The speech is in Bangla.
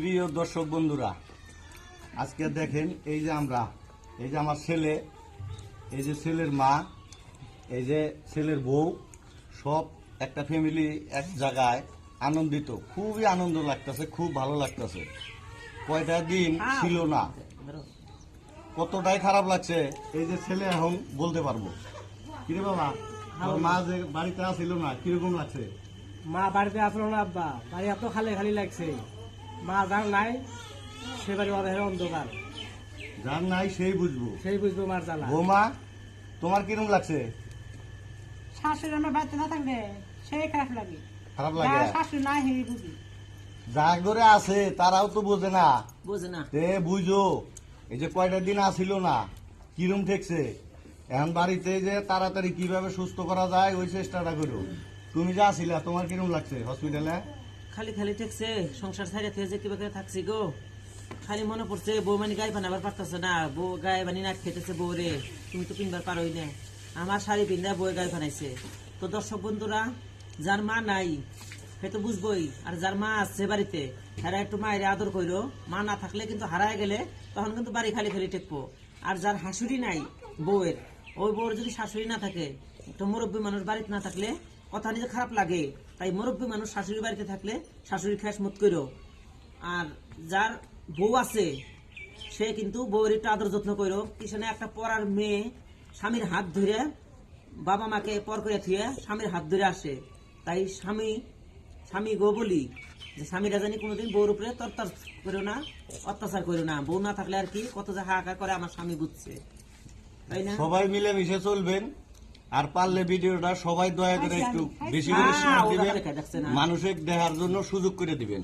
প্রিয় দর্শক বন্ধুরা আজকে দেখেন এই যে আমরা এই যে আমার ছেলে এই যে ছেলের মা এই যে ছেলের বউ সব একটা ফ্যামিলি এক জায়গায় আনন্দিত। খুবই আনন্দ লাগতেছে খুব ভালো লাগতেছে। কয়টা দিন ছিল না। কতটাই খারাপ লাগছে এই যে ছেলে এখন বলতে পারব। কিরে বাবা মা যে বাড়িতে আসিল না কীরকম লাগছে? মা বাড়িতে আসলো না আব্বা। বাড়ি এত খালি খালি লাগছে। মা যার নাই সে বাড়ি অধের অন্ধকার। যার নাই সেই বুঝব। সেই বুঝব মার জ্বালা। বৌমা তোমার কীরকম লাগছে? শাশুড়ি আমার বাড়িতে না থাকলে সেই খারাপ লাগে। খারাপ লাগে? শাশুড়ি নাই হেরি বুঝি। যা করে আছে তারাও তো বোঝে না। বোঝে না। তে বুঝো এই যে কয়টা দিন আসিল না কিরম ঠেকছে? এখন বাড়িতে যে তাড়াতাড়ি কীভাবে সুস্থ করা যায় ওই চেষ্টাটা করো। তুমি যা আসিলা তোমার কিরম লাগছে? হসপিটালে? খালি খালি ঠেকছে, সংসার ছাড়িয়ে থেকে যে কীভাবে থাকছি গো। খালি মনে পড়ছে, বউ মানে গায়ে বানাবার পারতেছে না, বউ গায়ে বানি না খেতেছে বউ রে তুমি তো কিনবার পারোই না। আমার শাড়ি পিন্ধা বউ গায়ে বানাইছে। তো দর্শক বন্ধুরা, যার মা নাই, সে তো বুঝবই, আর যার মা আছে বাড়িতে, হেরা একটু মায়ের আদর কইরো। মা না থাকলে কিন্তু হারায় গেলে, তখন কিন্তু বাড়ি খালি খালি ঠেকবো। আর যার হাসুরি নাই, বউয়ের, ওই বউর যদি শাশুড়ি না থাকে, তো মুরব্বী মানুষ বাড়িতে না থাকলে কথা নিজে খারাপ লাগে, তাই মুরব্বী মানুষ শাশুড়ি বাড়িতে থাকলে শাশুড়ি খ্যাস মত করো আর যার বউ আছে, সে কিন্তু বউয়ের একটু আদর যত্ন করো পিছনে একটা পড়ার মেয়ে স্বামীর হাত ধরে বাবা মাকে পর করে থুয়ে স্বামীর হাত ধরে আসে। তাই স্বামী স্বামী গো বলি যে স্বামীরা জানি কোনোদিন বউর উপরে তরতর করো না, অত্যাচার করো না। বউ না থাকলে আর কি কত যে হাহাকার করে আমার স্বামী বুঝছে। তাই না? সবাই মিলে মিশে চলবেন। আর পারলে ভিডিওটা সবাই দয়া করে একটু বেশি করে হ্যাঁ, শেয়ার দিবেন। মানুষের দেখার জন্য সুযোগ করে দিবেন।